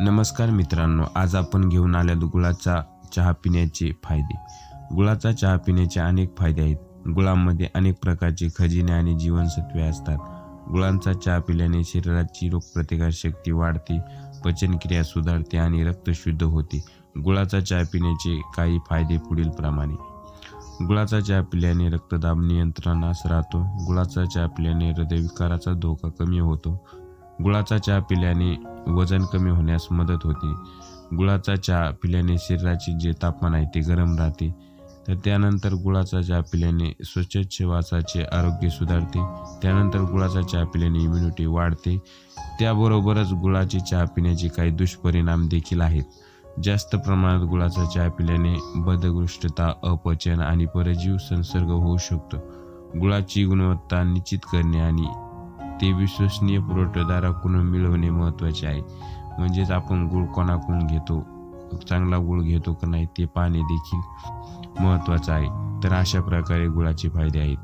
नमस्कार मित्रांनो आज आपण घेऊन आल्यात गुळाचा चहा पिण्याचे फायदे. गुळाचा चहा पिण्याचे अनेक फायदे आहेत. गुळामध्ये अनेक प्रकारचे खजिने आणि जीवनसत्वे असतात. गुळांचा चहा पिल्याने शरीराची रोगप्रतिकार शक्ती वाढते पचनक्रिया सुधारते आणि रक्त शुद्ध होते. गुळाचा चहा पिण्याचे काही फायदे पुढील प्रमाणे. गुळाचा चहा पिल्याने रक्तदाब नियंत्रणास राहतो. गुळाचा चहा पिल्याने हृदयविकाराचा धोका कमी होतो. गुळाचा चहा पिल्याने वजन कमी होण्यास मदत होते. गुळाचा चहा पिल्याने शरीराचे जे तापमान आहे ते गरम राहते. तर त्यानंतर गुळाचा चहा पिल्याने श्वासाचे आरोग्य सुधारते. त्यानंतर गुळाचा चहा पिल्याने इम्युनिटी वाढते. त्याबरोबरच गुळाची चहा पिण्याचे काही दुष्परिणाम देखील आहेत. जास्त प्रमाणात गुळाचा चहा पिल्याने बदगृष्टता अपचन आणि परजीव संसर्ग होऊ शकतो. गुळाची गुणवत्ता निश्चित करणे आणि ते विश्वसनीय पुरवठादाराकडून मिळवणे महत्त्वाचे आहे. म्हणजेच आपण गुळ कोणाकडून घेतो चांगला गुळ घेतो का नाही ते पाहणे देखील महत्त्वाचं आहे. तर अशा प्रकारे गुळाचे फायदे आहेत.